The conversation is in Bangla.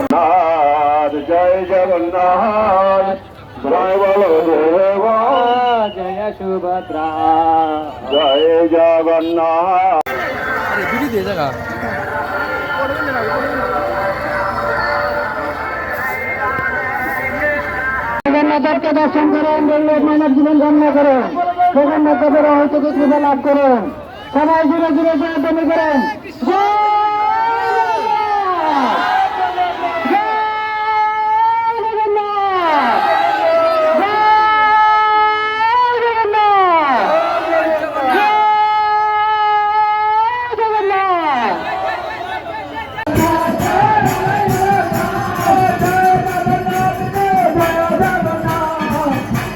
জগন্নাথ জয় জগন্নাথ জয় বলো জয় সুভদ্রা। জয় জগন্নাথ। জগন্নাথকে দর্শন করেন মানব জীবন ধন্য করেন জগন্নাথ হয়তো কৃপা লাভ করেন। সবাই জুড়ে জুড়ে জয় করেন। জয়